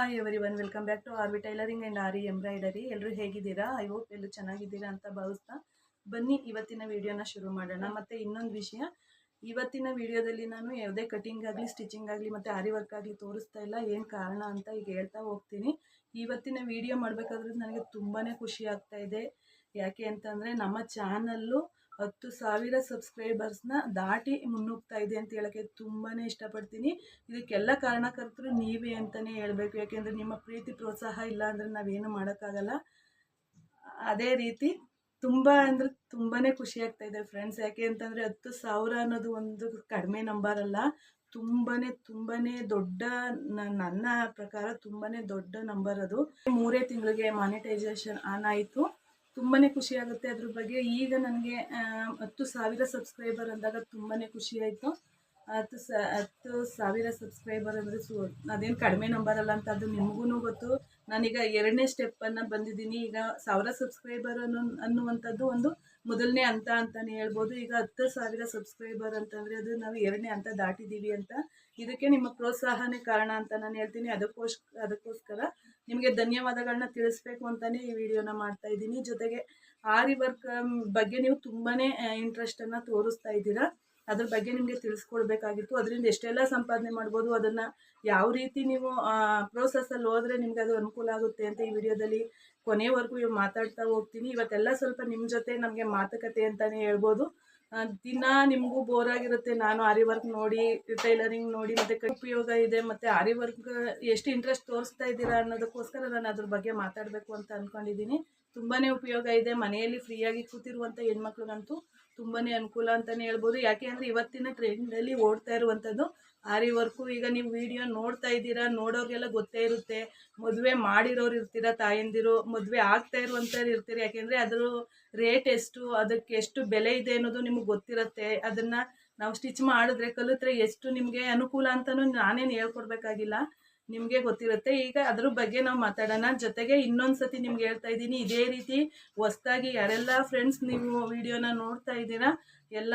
Hi everyone welcome back to R V tailoring and aari embroidery ಎಲ್ಲರೂ ಹೇಗಿದ್ದೀರಾ? I hope ಎಲ್ಲರೂ ಚೆನ್ನಾಗಿದ್ದೀರಾ ಅಂತ ಭಾವಿಸ್ತಾ ಬನ್ನಿ, ಇವತ್ತಿನ ವಿಡಿಯೋನ ಶುರು ಮಾಡೋಣ. ಮತ್ತು ಇನ್ನೊಂದು ವಿಷಯ, ಇವತ್ತಿನ ವಿಡಿಯೋದಲ್ಲಿ ನಾನು ಯಾವುದೇ ಕಟಿಂಗ್ ಆಗಲಿ ಸ್ಟಿಚಿಂಗ್ ಆಗಲಿ, ಮತ್ತು ಆರಿ ವರ್ಕ್ ಆಗಲಿ ತೋರಿಸ್ತಾ ಇಲ್ಲ. ಏನು ಕಾರಣ ಅಂತ ಈಗ ಹೇಳ್ತಾ ಹೋಗ್ತೀನಿ. ಇವತ್ತಿನ ವಿಡಿಯೋ ಮಾಡಬೇಕಾದ್ರೆ ನನಗೆ ತುಂಬಾ ಖುಷಿ ಆಗ್ತಾ ಇದೆ. ಯಾಕೆ ಅಂತಂದರೆ ನಮ್ಮ ಚಾನಲ್ಲು ಹತ್ತು ಸಾವಿರ ಸಬ್ಸ್ಕ್ರೈಬರ್ಸ್ನ ದಾಟಿ ಮುನ್ನುಗ್ತಾ ಇದೆ ಅಂತ ಹೇಳೋಕ್ಕೆ ತುಂಬಾ ಇಷ್ಟಪಡ್ತೀನಿ. ಇದಕ್ಕೆಲ್ಲ ಕಾರಣಕರ್ತರು ನೀವೇ ಅಂತಲೇ ಹೇಳಬೇಕು. ಯಾಕೆಂದರೆ ನಿಮ್ಮ ಪ್ರೀತಿ ಪ್ರೋತ್ಸಾಹ ಇಲ್ಲ ಅಂದರೆ ನಾವೇನು ಮಾಡೋಕ್ಕಾಗಲ್ಲ. ಅದೇ ರೀತಿ ತುಂಬ ಅಂದರೆ ತುಂಬಾ ಖುಷಿ ಆಗ್ತಾ ಇದೆ ಫ್ರೆಂಡ್ಸ್ ಯಾಕೆ ಅಂತಂದರೆ ಹತ್ತು ಸಾವಿರ ಅನ್ನೋದು ಒಂದು ಕಡಿಮೆ ನಂಬರ್ ಅಲ್ಲ. ತುಂಬಾ ತುಂಬಾ ದೊಡ್ಡ ನನ್ನ ಪ್ರಕಾರ ತುಂಬಾ ದೊಡ್ಡ ನಂಬರ್ ಅದು. ಮೂರೇ ತಿಂಗಳಿಗೆ ಮಾನಿಟೈಸೇಷನ್ ಆನ್ ಆಯಿತು. ತುಂಬಾ ಖುಷಿ ಆಗುತ್ತೆ ಅದ್ರ ಬಗ್ಗೆ. ಈಗ ನನಗೆ ಹತ್ತು ಸಾವಿರ ಸಬ್ಸ್ಕ್ರೈಬರ್ ಅಂದಾಗ ತುಂಬಾ ಖುಷಿ ಆಯಿತು. ಹತ್ತು ಸ, ಹತ್ತು ಸಾವಿರ ಸಬ್ಸ್ಕ್ರೈಬರ್ ಅಂದರೆ ಸು, ಅದೇನು ಕಡಿಮೆ ನಂಬರ್ ಅಲ್ಲ ಅಂತ ಅದು ನಿಮಗೂ ಗೊತ್ತು. ನಾನೀಗ ಎರಡನೇ ಸ್ಟೆಪ್ಪನ್ನು ಬಂದಿದ್ದೀನಿ. ಈಗ ಸಾವಿರ ಸಬ್ಸ್ಕ್ರೈಬರ್ ಅನ್ನೋ, ಅನ್ನುವಂಥದ್ದು ಒಂದು ಮೊದಲನೇ ಹಂತ ಅಂತಲೇ ಹೇಳ್ಬೋದು. ಈಗ ಹತ್ತು ಸಾವಿರ ಸಬ್ಸ್ಕ್ರೈಬರ್ ಅಂತಂದರೆ ಅದು ನಾವು ಎರಡನೇ ಹಂತ ದಾಟಿದ್ದೀವಿ ಅಂತ. ಇದಕ್ಕೆ ನಿಮ್ಮ ಪ್ರೋತ್ಸಾಹನೇ ಕಾರಣ ಅಂತ ನಾನು ಹೇಳ್ತೀನಿ. ಅದಕ್ಕೋಸ್, ಅದಕ್ಕೋಸ್ಕರ ನಿಮಗೆ ಧನ್ಯವಾದಗಳನ್ನ ತಿಳಿಸ್ಬೇಕು ಅಂತಲೇ ಈ ವಿಡಿಯೋನ ಮಾಡ್ತಾ ಇದ್ದೀನಿ. ಜೊತೆಗೆ ಆರಿ ವರ್ಕ್ ಬಗ್ಗೆ ನೀವು ತುಂಬಾ ಇಂಟ್ರೆಸ್ಟನ್ನು ತೋರಿಸ್ತಾ ಇದ್ದೀರಾ. ಅದ್ರ ಬಗ್ಗೆ ನಿಮಗೆ ತಿಳಿಸ್ಕೊಡ್ಬೇಕಾಗಿತ್ತು. ಅದರಿಂದ ಎಷ್ಟೆಲ್ಲ ಸಂಪಾದನೆ ಮಾಡ್ಬೋದು, ಅದನ್ನು ಯಾವ ರೀತಿ ನೀವು ಪ್ರೋಸೆಸ್ಸಲ್ಲಿ ಹೋದರೆ ನಿಮ್ಗೆ ಅದು ಅನುಕೂಲ ಆಗುತ್ತೆ ಅಂತ ಈ ವಿಡಿಯೋದಲ್ಲಿ ಕೊನೆವರೆಗೂ ಮಾತಾಡ್ತಾ ಹೋಗ್ತೀನಿ. ಇವತ್ತೆಲ್ಲ ಸ್ವಲ್ಪ ನಿಮ್ಮ ಜೊತೆ ನಮಗೆ ಮಾತುಕತೆ ಅಂತಲೇ ಹೇಳ್ಬೋದು. ದಿನ ನಿಮಗೂ ಬೋರ್ ಆಗಿರುತ್ತೆ. ನಾನು ಆರಿ ವರ್ಕ್ ನೋಡಿ ಟೈಲರಿಂಗ್ ನೋಡಿ, ಮತ್ತೆ ಉಪಯೋಗ ಇದೆ, ಮತ್ತೆ ಆರಿ ವರ್ಕ್ ಎಷ್ಟು ಇಂಟ್ರೆಸ್ಟ್ ತೋರಿಸ್ತಾ ಇದ್ದೀರಾ ಅನ್ನೋದಕ್ಕೋಸ್ಕರ ನಾನು ಅದ್ರ ಬಗ್ಗೆ ಮಾತಾಡಬೇಕು ಅಂತ ಅಂದ್ಕೊಂಡಿದ್ದೀನಿ ತುಂಬಾ ಉಪಯೋಗ ಇದೆ. ಮನೆಯಲ್ಲಿ ಫ್ರೀಯಾಗಿ ಕೂತಿರುವಂಥ ಹೆಣ್ಮಕ್ಳಿಗಂತೂ ತುಂಬಾ ಅನುಕೂಲ ಅಂತಲೇ ಹೇಳ್ಬೋದು. ಯಾಕೆ ಅಂದರೆ ಇವತ್ತಿನ ಟ್ರೆಂಡಲ್ಲಿ ಓಡ್ತಾ ಇರುವಂಥದ್ದು ಆರಿ ವರ್ಕು ಈಗ ನೀವು ವಿಡಿಯೋ ನೋಡ್ತಾ ಇದ್ದೀರಾ, ನೋಡೋರಿಗೆಲ್ಲ ಗೊತ್ತೇ ಇರುತ್ತೆ. ಮದುವೆ ಮಾಡಿರೋರು ಇರ್ತೀರಾ ತಾಯಂದಿರು, ಮದುವೆ ಆಗ್ತಾ ಇರುವಂಥವ್ರು ಇರ್ತೀರಿ? ಯಾಕೆಂದರೆ ಅದ್ರ ರೇಟ್ ಎಷ್ಟು, ಅದಕ್ಕೆ ಎಷ್ಟು ಬೆಲೆ ಇದೆ ಅನ್ನೋದು ನಿಮಗೆ ಗೊತ್ತಿರುತ್ತೆ. ಅದನ್ನು ನಾವು ಸ್ಟಿಚ್ ಮಾಡಿದ್ರೆ ಕಲಿತ್ರೆ ಎಷ್ಟು ನಿಮಗೆ ಅನುಕೂಲ ಅಂತಲೂ ನಾನೇನು ಹೇಳ್ಕೊಡ್ಬೇಕಾಗಿಲ್ಲ. ನಿಮಗೆ ಗೊತ್ತಿರುತ್ತೆ. ಈಗ ಅದ್ರ ಬಗ್ಗೆ ನಾವು ಮಾತಾಡೋಣ. ಜೊತೆಗೆ ಇನ್ನೊಂದು ಸತಿ ನಿಮ್ಗೆ ಹೇಳ್ತಾ ಇದ್ದೀನಿ, ಇದೇ ರೀತಿ ಹೊಸ್ದಾಗಿ ಯಾರೆಲ್ಲ ಫ್ರೆಂಡ್ಸ್ ನೀವು ವಿಡಿಯೋನ ನೋಡ್ತಾ ಇದ್ದೀರಾ, ಎಲ್ಲ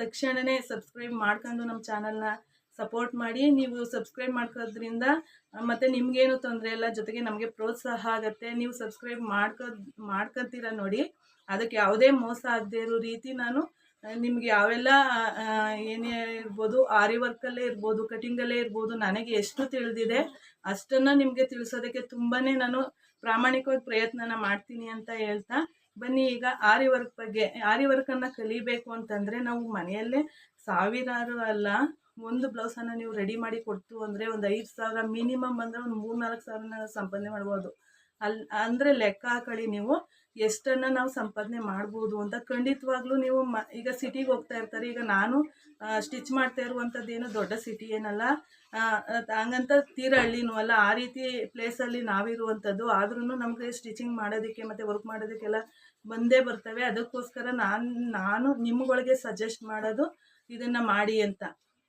ತಕ್ಷಣವೇ ಸಬ್ಸ್ಕ್ರೈಬ್ ಮಾಡ್ಕೊಂಡು ನಮ್ಮ ಚಾನಲ್ನ ಸಪೋರ್ಟ್ ಮಾಡಿ, ನೀವು ಸಬ್ಸ್ಕ್ರೈಬ್ ಮಾಡ್ಕೋದ್ರಿಂದ ಮತ್ತು ನಿಮಗೇನು ತೊಂದರೆ ಇಲ್ಲ, ಜೊತೆಗೆ ನಮಗೆ ಪ್ರೋತ್ಸಾಹ ಆಗುತ್ತೆ. ನೀವು ಸಬ್ಸ್ಕ್ರೈಬ್ ಮಾಡ್ಕೋ ಮಾಡ್ಕೊತೀರ ನೋಡಿ, ಅದಕ್ಕೆ ಯಾವುದೇ ಮೋಸ ಆಗದೆ ಇರೋ ರೀತಿ ನಾನು ನಿಮಗೆ ಯಾವೆಲ್ಲ ಏನೇ ಇರ್ಬೋದು ಆರಿ ವರ್ಕಲ್ಲೇ ಇರ್ಬೋದು, ಕಟಿಂಗಲ್ಲೇ ಇರ್ಬೋದು, ನನಗೆ ಎಷ್ಟು ತಿಳಿದಿದೆ ಅಷ್ಟನ್ನು ನಿಮಗೆ ತಿಳಿಸೋದಕ್ಕೆ ತುಂಬಾ ನಾನು ಪ್ರಾಮಾಣಿಕವಾಗಿ ಪ್ರಯತ್ನನ ಮಾಡ್ತೀನಿ ಅಂತ ಹೇಳ್ತಾ, ಬನ್ನಿ ಈಗ ಆರಿ ವರ್ಕ್ ಬಗ್ಗೆ ಆರಿ ವರ್ಕನ್ನು ಕಲಿಬೇಕು ಅಂತಂದರೆ ನಾವು ಮನೆಯಲ್ಲೇ ಸಾವಿರಾರು ಅಲ್ಲ ಒಂದು ಬ್ಲೌಸನ್ನು ನೀವು ರೆಡಿ ಮಾಡಿ ಕೊಡ್ತು ಅಂದರೆ ಒಂದು ಐದು ಸಾವಿರ ಮಿನಿಮಮ್ ಅಂದರೆ ಒಂದು ಮೂರು ನಾಲ್ಕು ಸಾವಿರನ ಸಂಪಾದನೆ ಮಾಡ್ಬೋದು. ಅಲ್ಲಿ ಅಂದರೆ ಲೆಕ್ಕ ಹಾಕೊಳ್ಳಿ ನೀವು ಎಷ್ಟನ್ನು ನಾವು ಸಂಪಾದನೆ ಮಾಡ್ಬೋದು ಅಂತ ಖಂಡಿತವಾಗ್ಲೂ ನೀವು ಮ, ಈಗ ಸಿಟಿಗೆ ಹೋಗ್ತಾ ಇರ್ತಾರೆ. ಈಗ ನಾನು ಸ್ಟಿಚ್ ಮಾಡ್ತಾ ಇರುವಂಥದ್ದೇನು ದೊಡ್ಡ ಸಿಟಿ ಏನಲ್ಲ ಹಂಗಂತ ತೀರ ಹಳ್ಳಿನೂ ಅಲ್ಲ, ಆ ರೀತಿ ಪ್ಲೇಸಲ್ಲಿ ನಾವಿರುವಂಥದ್ದು ಆದ್ರೂ ನಮಗೆ ಸ್ಟಿಚಿಂಗ್ ಮಾಡೋದಕ್ಕೆ ಮತ್ತು ವರ್ಕ್ ಮಾಡೋದಕ್ಕೆಲ್ಲ ಬಂದೇ ಬರ್ತವೆ. ಅದಕ್ಕೋಸ್ಕರ ನಾನು ನಾನು ನಿಮ್ಗಳಿಗೆ ಸಜೆಸ್ಟ್ ಮಾಡೋದು ಇದನ್ನು ಮಾಡಿ ಅಂತ.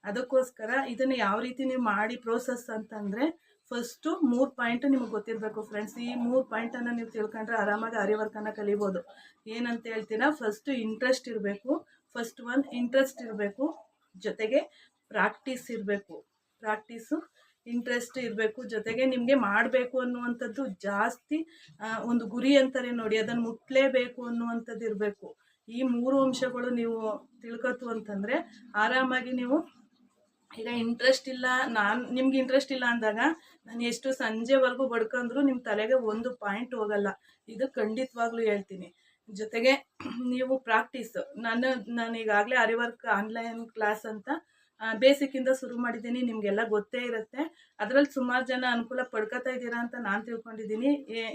ಅದಕ್ಕೋಸ್ಕರ ಇದನ್ನ ಯಾವ ರೀತಿ ನೀವು ಮಾಡಿ ಪ್ರೋಸೆಸ್ ಅಂತಂದರೆ ಫಸ್ಟು ಮೂರು ಪಾಯಿಂಟ್ ನಿಮಗೆ ಗೊತ್ತಿರಬೇಕು ಫ್ರೆಂಡ್ಸ್ ಈ ಮೂರು ಪಾಯಿಂಟನ್ನು ನೀವು ತಿಳ್ಕೊಂಡ್ರೆ ಆರಾಮಾಗಿ ಆರಿ ವರ್ಕನ್ನು ಕಲಿಬೋದು. ಏನಂತ ಹೇಳ್ತೀರಾ ಫಸ್ಟು ಇಂಟ್ರೆಸ್ಟ್ ಇರಬೇಕು. ಫಸ್ಟ್ ಒನ್ ಇಂಟ್ರೆಸ್ಟ್ ಇರಬೇಕು. ಜೊತೆಗೆ ಪ್ರಾಕ್ಟೀಸ್ ಇರಬೇಕು. ಪ್ರಾಕ್ಟೀಸು ಇಂಟ್ರೆಸ್ಟ್ ಇರಬೇಕು. ಜೊತೆಗೆ ನಿಮಗೆ ಮಾಡಬೇಕು ಅನ್ನುವಂಥದ್ದು ಜಾಸ್ತಿ ಒಂದು ಗುರಿ ಅಂತಾರೆ ನೋಡಿ. ಅದನ್ನು ಮುಟ್ಲೇಬೇಕು ಅನ್ನುವಂಥದ್ದು ಇರಬೇಕು ಈ ಮೂರು ಅಂಶಗಳು ನೀವು ತಿಳ್ಕೊತು ಅಂತಂದರೆ ಆರಾಮಾಗಿ ನೀವು ಈಗ ಇಂಟ್ರೆಸ್ಟ್ ಇಲ್ಲ, ನಾನು ನಿಮ್ಗೆ ಇಂಟ್ರೆಸ್ಟ್ ಇಲ್ಲ ಅಂದಾಗ ನಾನು ಎಷ್ಟು ಸಂಜೆವರೆಗೂ ಬಡ್ಕೊಂಡ್ರು ನಿಮ್ಮ ತಲೆಗೆ ಒಂದು ಪಾಯಿಂಟ್ ಹೋಗಲ್ಲ. ಇದು ಖಂಡಿತವಾಗ್ಲೂ ಹೇಳ್ತೀನಿ. ಜೊತೆಗೆ ನೀವು ಪ್ರಾಕ್ಟೀಸ್ ನಾನು ನಾನು ಈಗಾಗಲೇ ಅರಿವರ್ಕ್ ಆನ್ಲೈನ್ ಕ್ಲಾಸ್ ಅಂತ ಬೇಸಿಕ್ಕಿಂದ ಶುರು ಮಾಡಿದ್ದೀನಿ. ನಿಮಗೆಲ್ಲ ಗೊತ್ತೇ ಇರುತ್ತೆ. ಅದರಲ್ಲಿ ಸುಮಾರು ಜನ ಅನುಕೂಲ ಪಡ್ಕೊತಾ ಇದ್ದೀರಾ ಅಂತ ನಾನು ತಿಳ್ಕೊಂಡಿದ್ದೀನಿ.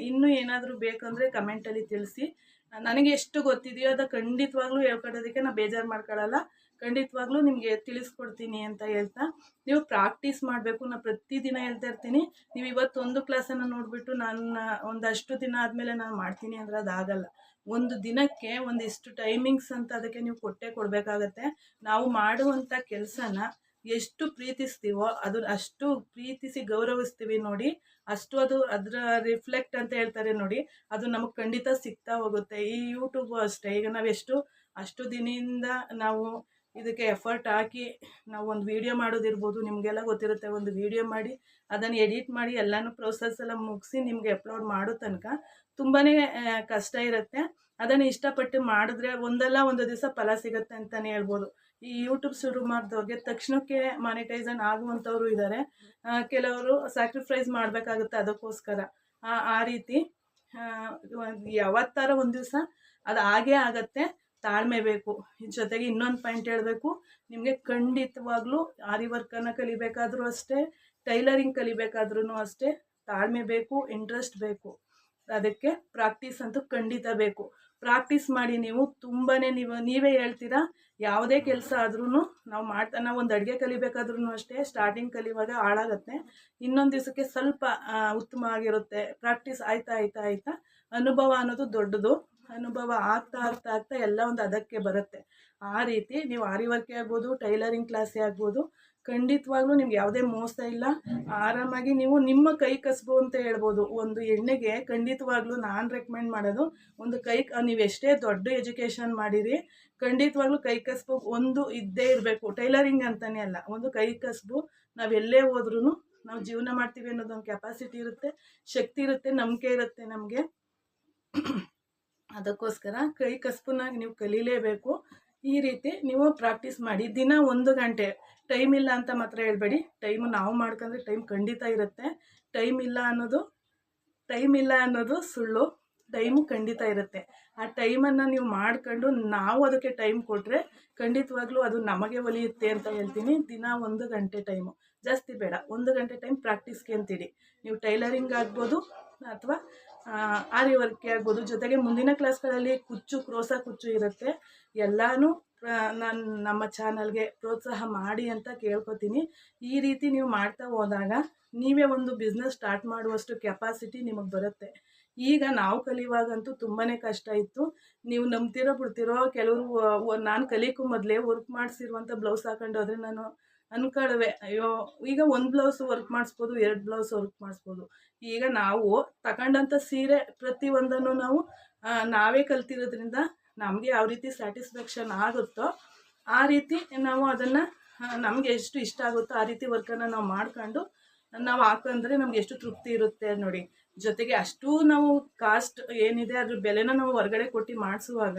ಇನ್ನೂ ಏನಾದರೂ ಬೇಕಂದರೆ ಕಮೆಂಟಲ್ಲಿ ತಿಳಿಸಿ. ನನಗೆ ಎಷ್ಟು ಗೊತ್ತಿದೆಯೋ ಅದು ಖಂಡಿತವಾಗ್ಲೂ ಹೇಳ್ಕೊಡೋದಕ್ಕೆ ನಾನು ಬೇಜಾರು ಮಾಡ್ಕೊಳ್ಳಲ್ಲ ಖಂಡಿತವಾಗ್ಲೂ ನಿಮಗೆ ತಿಳಿಸ್ಕೊಡ್ತೀನಿ ಅಂತ ಹೇಳ್ತಾ, ನೀವು ಪ್ರಾಕ್ಟೀಸ್ ಮಾಡಬೇಕು ನಾನು ಪ್ರತಿದಿನ ಹೇಳ್ತಾ ಇರ್ತೀನಿ. ನೀವು ಇವತ್ತೊಂದು ಕ್ಲಾಸನ್ನು ನೋಡಿಬಿಟ್ಟು ನಾನು ಒಂದಷ್ಟು ದಿನ ಆದಮೇಲೆ ನಾನು ಮಾಡ್ತೀನಿ ಅಂದರೆ ಅದಾಗಲ್ಲ. ಒಂದು ದಿನಕ್ಕೆ ಒಂದಿಷ್ಟು ಟೈಮಿಂಗ್ಸ್ ಅಂತ ಅದಕ್ಕೆ ನೀವು ಕೊಟ್ಟೇ ಕೊಡಬೇಕಾಗತ್ತೆ. ನಾವು ಮಾಡುವಂಥ ಕೆಲಸನ ಎಷ್ಟು ಪ್ರೀತಿಸ್ತೀವೋ ಅದು ಅಷ್ಟು ಪ್ರೀತಿಸಿ ಗೌರವಿಸ್ತೀವಿ ನೋಡಿ, ಅಷ್ಟು ಅದು ಅದರ ರಿಫ್ಲೆಕ್ಟ್ ಅಂತ ಹೇಳ್ತಾರೆ ನೋಡಿ, ಅದು ನಮಗೆ ಖಂಡಿತ ಸಿಗ್ತಾ ಹೋಗುತ್ತೆ. ಈ ಯೂಟ್ಯೂಬು ಅಷ್ಟೇ, ಈಗ ನಾವೆಷ್ಟು, ಅಷ್ಟು ದಿನದಿಂದ ನಾವು ಇದಕ್ಕೆ ಎಫರ್ಟ್ ಹಾಕಿ ನಾವು ಒಂದು ವೀಡಿಯೋ ಮಾಡೋದಿರ್ಬೋದು ನಿಮಗೆಲ್ಲ ಗೊತ್ತಿರುತ್ತೆ, ಒಂದು ವೀಡಿಯೋ ಮಾಡಿ, ಅದನ್ನು ಎಡಿಟ್ ಮಾಡಿ ಎಲ್ಲನೂ ಪ್ರೋಸೆಸ್ ಎಲ್ಲ ಮುಗಿಸಿ ನಿಮಗೆ ಅಪ್ಲೋಡ್ ಮಾಡೋ ತನಕ ತುಂಬಾ ಕಷ್ಟ ಇರುತ್ತೆ. ಅದನ್ನು ಇಷ್ಟಪಟ್ಟು ಮಾಡಿದ್ರೆ ಒಂದಲ್ಲ ಒಂದು ದಿವಸ ಫಲ ಸಿಗುತ್ತೆ ಅಂತಲೇ ಹೇಳ್ಬೋದು. ಈ ಯೂಟ್ಯೂಬ್ ಶುರು ಮಾಡಿದವ್ರಿಗೆ ತಕ್ಷಣಕ್ಕೆ ಮಾನಿಟೈಸನ್ ಆಗುವಂಥವ್ರು ಇದ್ದಾರೆ ಕೆಲವರು ಸ್ಯಾಕ್ರಿಫೈಸ್ ಮಾಡಬೇಕಾಗುತ್ತೆ ಅದಕ್ಕೋಸ್ಕರ. ಆ- ರೀತಿ ಯಾವತ್ತಾರ ಒಂದು ದಿವಸ ಅದು ಆಗೇ ಆಗತ್ತೆ. ತಾಳ್ಮೆ ಬೇಕು ಜೊತೆಗೆ ಇನ್ನೊಂದು ಪಾಯಿಂಟ್ ಹೇಳಬೇಕು. ನಿಮಗೆ ಖಂಡಿತವಾಗ್ಲೂ ಆರಿ ವರ್ಕನ್ನು ಕಲಿಬೇಕಾದ್ರೂ ಅಷ್ಟೇ ಟೈಲರಿಂಗ್ ಕಲಿಬೇಕಾದ್ರೂ ಅಷ್ಟೇ ತಾಳ್ಮೆ ಬೇಕು ಇಂಟ್ರೆಸ್ಟ್ ಬೇಕು. ಅದಕ್ಕೆ ಪ್ರಾಕ್ಟೀಸ್ ಅಂತೂ ಖಂಡಿತ ಬೇಕು. ಪ್ರಾಕ್ಟೀಸ್ ಮಾಡಿ ನೀವು ತುಂಬಾ ನೀವು, ನೀವೇ ಹೇಳ್ತೀರಾ, ಯಾವುದೇ ಕೆಲಸ ಆದ್ರೂ ನಾವು ಮಾಡ್ತಾ, ನಾವು ಒಂದು ಅಡುಗೆ ಕಲಿಬೇಕಾದ್ರೂ ಅಷ್ಟೇ ಸ್ಟಾರ್ಟಿಂಗ್ ಕಲಿಯುವಾಗ ಹಾಳಾಗತ್ತೆ. ಇನ್ನೊಂದು ದಿವಸಕ್ಕೆ ಸ್ವಲ್ಪ ಉತ್ತಮ ಆಗಿರುತ್ತೆ. ಪ್ರಾಕ್ಟೀಸ್ ಆಯ್ತಾ ಆಯ್ತಾ ಆಯ್ತಾ, ಅನುಭವ ಅನ್ನೋದು ದೊಡ್ಡದು. ಅನುಭವ ಆಗ್ತಾ ಆಗ್ತಾ ಆಗ್ತಾ ಎಲ್ಲ ಒಂದು ಅದಕ್ಕೆ ಬರುತ್ತೆ. ಆ ರೀತಿ ನೀವು ಆರಿ ವರ್ಕೇ ಆಗ್ಬೋದು ಟೈಲರಿಂಗ್ ಕ್ಲಾಸೇ ಆಗ್ಬೋದು, ಖಂಡಿತವಾಗ್ಲೂ ನಿಮ್ಗೆ ಯಾವುದೇ ಮೋಸ ಇಲ್ಲ. ಆರಾಮಾಗಿ ನೀವು ನಿಮ್ಮ ಕೈ ಕಸಬು ಅಂತ ಹೇಳ್ಬೋದು. ಒಂದು ಎಣ್ಣೆಗೆ ಖಂಡಿತವಾಗ್ಲೂ ನಾನು ರೆಕಮೆಂಡ್ ಮಾಡೋದು, ಒಂದು ಕೈ ನೀವು ಎಷ್ಟೇ ದೊಡ್ಡ ಎಜುಕೇಷನ್ ಮಾಡಿರಿ, ಖಂಡಿತವಾಗ್ಲೂ ಕೈ ಕಸಬು ಒಂದು ಇದ್ದೇ ಇರಬೇಕು. ಟೈಲರಿಂಗ್ ಅಂತಲೇ ಅಲ್ಲ, ಒಂದು ಕೈ ಕಸಬು ನಾವು ಎಲ್ಲೇ ಹೋದ್ರೂ ನಾವು ಜೀವನ ಮಾಡ್ತೀವಿ ಅನ್ನೋದೊಂದು ಕೆಪಾಸಿಟಿ ಇರುತ್ತೆ, ಶಕ್ತಿ ಇರುತ್ತೆ, ನಂಬಿಕೆ ಇರುತ್ತೆ ನಮಗೆ. ಅದಕ್ಕೋಸ್ಕರ ಕೈ ಕಸ್ಪುನಾಗಿ ನೀವು ಕಲೀಲೇಬೇಕು. ಈ ರೀತಿ ನೀವು ಪ್ರಾಕ್ಟೀಸ್ ಮಾಡಿ. ದಿನ ಒಂದು ಗಂಟೆ. ಟೈಮ್ ಇಲ್ಲ ಅಂತ ಮಾತ್ರ ಹೇಳ್ಬೇಡಿ. ಟೈಮು ನಾವು ಮಾಡ್ಕೊಂಡ್ರೆ ಟೈಮ್ ಖಂಡಿತ ಇರುತ್ತೆ. ಟೈಮ್ ಇಲ್ಲ ಅನ್ನೋದು, ಟೈಮ್ ಇಲ್ಲ ಅನ್ನೋದು ಸುಳ್ಳು. ಟೈಮು ಖಂಡಿತ ಇರುತ್ತೆ. ಆ ಟೈಮನ್ನು ನೀವು ಮಾಡ್ಕೊಂಡು ನಾವು ಅದಕ್ಕೆ ಟೈಮ್ ಕೊಟ್ಟರೆ ಖಂಡಿತವಾಗ್ಲೂ ಅದು ನಮಗೆ ಒಲಿಯುತ್ತೆ ಅಂತ ಹೇಳ್ತೀನಿ. ದಿನ ಒಂದು ಗಂಟೆ ಟೈಮು. ಜಾಸ್ತಿ ಬೇಡ. ಒಂದು ಗಂಟೆ ಟೈಮ್ ಪ್ರಾಕ್ಟೀಸ್ಗೆ ಅಂತೀರಿ ನೀವು ಟೈಲರಿಂಗ್ ಆಗ್ಬೋದು, ಅಥವಾ ಆರಿ ವರ್ಕೆ ಆಗ್ಬೋದು. ಜೊತೆಗೆ ಮುಂದಿನ ಕ್ಲಾಸ್ಗಳಲ್ಲಿ ಕುಚ್ಚು, ಕ್ರೋಸ ಕುಚ್ಚು ಇರುತ್ತೆ. ಎಲ್ಲನೂ ನಾನು ನಮ್ಮ ಚಾನಲ್ಗೆ ಪ್ರೋತ್ಸಾಹ ಮಾಡಿ ಅಂತ ಕೇಳ್ಕೊತೀನಿ. ಈ ರೀತಿ ನೀವು ಮಾಡ್ತಾ ಹೋದಾಗ ನೀವೇ ಒಂದು ಬಿಸ್ನೆಸ್ ಸ್ಟಾರ್ಟ್ ಮಾಡುವಷ್ಟು ಕೆಪಾಸಿಟಿ ನಿಮಗೆ ಬರುತ್ತೆ. ಈಗ ನಾವು ಕಲಿಯುವಾಗಂತೂ ತುಂಬಾ ಕಷ್ಟ ಇತ್ತು. ನೀವು ನಂಬ್ತಿರೋ, ಬಿಡ್ತಿರೋ ಕೆಲವರು ನಾನು ಕಲಿಯಕ್ಕೂ ಮೊದಲೇ ವರ್ಕ್ ಮಾಡಿಸಿರುವಂಥ ಬ್ಲೌಸ್ ಹಾಕೊಂಡು ಹೋದರೆ ನಾನು ಅನ್ಕೊಳ್ವೆ ಅಯ್ಯೋ, ಈಗ ಒಂದು ಬ್ಲೌಸ್ ವರ್ಕ್ ಮಾಡಿಸ್ಬೋದು, ಎರಡು ಬ್ಲೌಸ್ ವರ್ಕ್ ಮಾಡಿಸ್ಬೋದು. ಈಗ ನಾವು ತಗೊಂಡಂಥ ಸೀರೆ ಪ್ರತಿಯೊಂದನ್ನು ನಾವು ನಾವೇ ಕಲ್ತಿರೋದ್ರಿಂದ ನಮಗೆ ಯಾವ ರೀತಿ ಸ್ಯಾಟಿಸ್ಫ್ಯಾಕ್ಷನ್ ಆಗುತ್ತೋ, ಆ ರೀತಿ ನಾವು ಅದನ್ನು ನಮಗೆ ಎಷ್ಟು ಇಷ್ಟ ಆಗುತ್ತೋ ಆ ರೀತಿ ವರ್ಕನ್ನು ನಾವು ಮಾಡ್ಕೊಂಡು ನಾವು ಹಾಕೊಂಡ್ರೆ ನಮ್ಗೆ ಎಷ್ಟು ತೃಪ್ತಿ ಇರುತ್ತೆ ನೋಡಿ. ಜೊತೆಗೆ ಅಷ್ಟು ನಾವು ಕಾಸ್ಟ್ ಏನಿದೆ, ಅದ್ರ ಬೆಲೆನ ನಾವು ಹೊರಗಡೆ ಕೊಟ್ಟು ಮಾಡಿಸುವಾಗ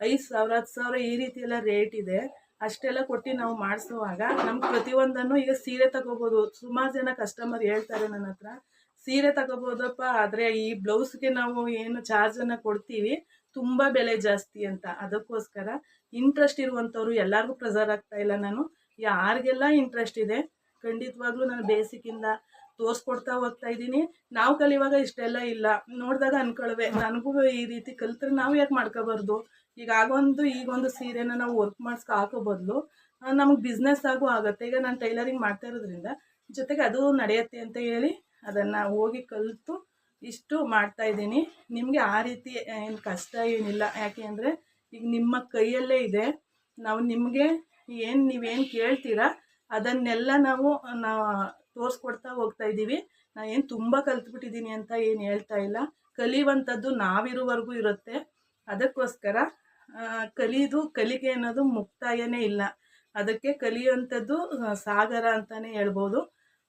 ಐದು ಸಾವಿರ, ಹತ್ತು ಸಾವಿರ ಈ ರೀತಿ ಎಲ್ಲ ರೇಟ್ ಇದೆ. ಅಷ್ಟೆಲ್ಲ ಕೊಟ್ಟು ನಾವು ಮಾಡಿಸುವಾಗ ನಮ್ಗೆ ಪ್ರತಿಯೊಂದನ್ನು ಈಗ ಸೀರೆ ತಗೋಬೋದು. ಸುಮಾರು ಜನ ಕಸ್ಟಮರ್ ಹೇಳ್ತಾರೆ ನನ್ನ ಹತ್ರ, ಸೀರೆ ತಗೋಬೋದಪ್ಪ, ಆದರೆ ಈ ಬ್ಲೌಸ್ಗೆ ನಾವು ಏನು ಚಾರ್ಜನ್ನು ಕೊಡ್ತೀವಿ, ತುಂಬ ಬೆಲೆ ಜಾಸ್ತಿ ಅಂತ. ಅದಕ್ಕೋಸ್ಕರ ಇಂಟ್ರೆಸ್ಟ್ ಇರುವಂಥವ್ರು ಎಲ್ಲರಿಗೂ ಪ್ರೆಸರ್ ಆಗ್ತಾ ಇಲ್ಲ. ನಾನು ಯಾರಿಗೆಲ್ಲ ಇಂಟ್ರೆಸ್ಟ್ ಇದೆ, ಖಂಡಿತವಾಗ್ಲೂ ನಾನು ಬೇಸಿಕ್ಕಿಂದ ತೋರಿಸ್ಕೊಡ್ತಾ ಹೋಗ್ತಾ ಇದ್ದೀನಿ. ನಾವು ಕಲಿಯುವಾಗ ಇಷ್ಟೆಲ್ಲ ಇಲ್ಲ. ನೋಡಿದಾಗ ಅನ್ಕೊಳ್ವೆ. ನನಗೂ ಈ ರೀತಿ ಕಲಿತ್ರೆ ನಾವು ಯಾಕೆ ಮಾಡ್ಕೋಬಾರ್ದು? ಈಗ ಆಗೊಂದು, ಈಗೊಂದು ಸೀರೆನ ನಾವು ವರ್ಕ್ ಮಾಡಿಸ್ಕೊ ಹಾಕೋ ಬದಲು ನಮಗೆ ಬಿಸ್ನೆಸ್ ಆಗು ಆಗುತ್ತೆ. ಈಗ ನಾನು ಟೈಲರಿಂಗ್ ಮಾಡ್ತಾ ಇರೋದ್ರಿಂದ ಜೊತೆಗೆ ಅದು ನಡೆಯುತ್ತೆ ಅಂತ ಹೇಳಿ ಅದನ್ನು ಹೋಗಿ ಕಲಿತು ಇಷ್ಟು ಮಾಡ್ತಾ ಇದ್ದೀನಿ. ನಿಮಗೆ ಆ ರೀತಿ ಏನು ಕಷ್ಟ ಏನಿಲ್ಲ. ಯಾಕೆ ಅಂದರೆ ಈಗ ನಿಮ್ಮ ಕೈಯಲ್ಲೇ ಇದೆ. ನಾವು ನಿಮಗೆ ಏನು ನೀವೇನು ಕೇಳ್ತೀರಾ ಅದನ್ನೆಲ್ಲ ನಾವು ತೋರಿಸ್ಕೊಡ್ತಾ ಹೋಗ್ತಾ ಇದ್ದೀವಿ ನಾನು ಏನು ತುಂಬ ಕಲ್ತ್ಬಿಟ್ಟಿದ್ದೀನಿ ಅಂತ ಏನು ಹೇಳ್ತಾ ಇಲ್ಲ. ಕಲಿಯುವಂಥದ್ದು ನಾವಿರುವವರೆಗೂ ಇರುತ್ತೆ. ಅದಕ್ಕೋಸ್ಕರ ಕಲಿಯೋದು ಕಲಿಕೆ ಅನ್ನೋದು ಮುಕ್ತಾಯನೇ ಇಲ್ಲ. ಅದಕ್ಕೆ ಕಲಿಯುವಂಥದ್ದು ಸಾಗರ ಅಂತಲೇ ಹೇಳ್ಬೋದು.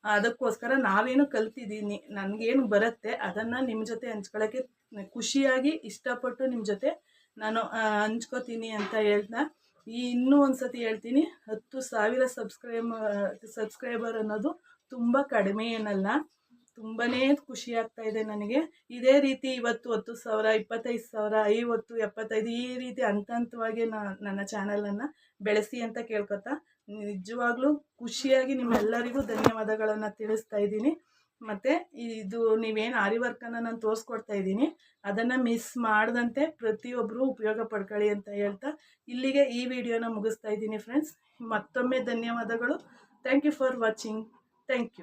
ಅದಕ್ಕೋಸ್ಕರ ನಾವೇನು ಕಲ್ತಿದ್ದೀನಿ ನನಗೇನು ಬರುತ್ತೆ, ಅದನ್ನು ನಿಮ್ಮ ಜೊತೆ ಹಂಚ್ಕೊಳ್ಳೋಕ್ಕೆ ಖುಷಿಯಾಗಿ ಇಷ್ಟಪಟ್ಟು ನಿಮ್ಮ ಜೊತೆ ನಾನು ಹಂಚ್ಕೋತೀನಿ ಅಂತ ಹೇಳ್ತಾ, ಈ ಇನ್ನೂ ಒಂದು ಸತಿ ಹೇಳ್ತೀನಿ, ಹತ್ತು ಸಾವಿರ ಸಬ್ಸ್ಕ್ರೈಬ್, ಸಬ್ಸ್ಕ್ರೈಬರ್ ಅನ್ನೋದು ತುಂಬ ಕಡಿಮೆ ಏನಲ್ಲ ತುಂಬಾ ಖುಷಿ ಆಗ್ತಾ ಇದೆ ನನಗೆ. ಇದೇ ರೀತಿ ಇವತ್ತು ಹತ್ತು ಸಾವಿರ, ಇಪ್ಪತ್ತೈದು ಸಾವಿರ, ಐವತ್ತು, ಎಪ್ಪತ್ತೈದು ಈ ರೀತಿ ಹಂತ ಹಂತವಾಗಿ ನನ್ನ ಚಾನಲನ್ನು ಬೆಳೆಸಿ ಅಂತ ಕೇಳ್ಕೊತಾ ನಿಜವಾಗ್ಲೂ ಖುಷಿಯಾಗಿ ನಿಮ್ಮೆಲ್ಲರಿಗೂ ಧನ್ಯವಾದಗಳನ್ನು ತಿಳಿಸ್ತಾ ಇದ್ದೀನಿ. ಮತ್ತು ಇದು ನೀವೇನು ಆರಿ ವರ್ಕನ್ನು ನಾನು ತೋರಿಸ್ಕೊಡ್ತಾ ಇದ್ದೀನಿ. ಅದನ್ನು ಮಿಸ್ ಮಾಡದಂತೆ ಪ್ರತಿಯೊಬ್ಬರೂ ಉಪಯೋಗ ಪಡ್ಕೊಳ್ಳಿ ಅಂತ ಹೇಳ್ತಾ ಇಲ್ಲಿಗೆ ಈ ವಿಡಿಯೋನ ಮುಗಿಸ್ತಾ ಇದ್ದೀನಿ ಫ್ರೆಂಡ್ಸ್ ಮತ್ತೊಮ್ಮೆ ಧನ್ಯವಾದಗಳು. Thank you for watching thank you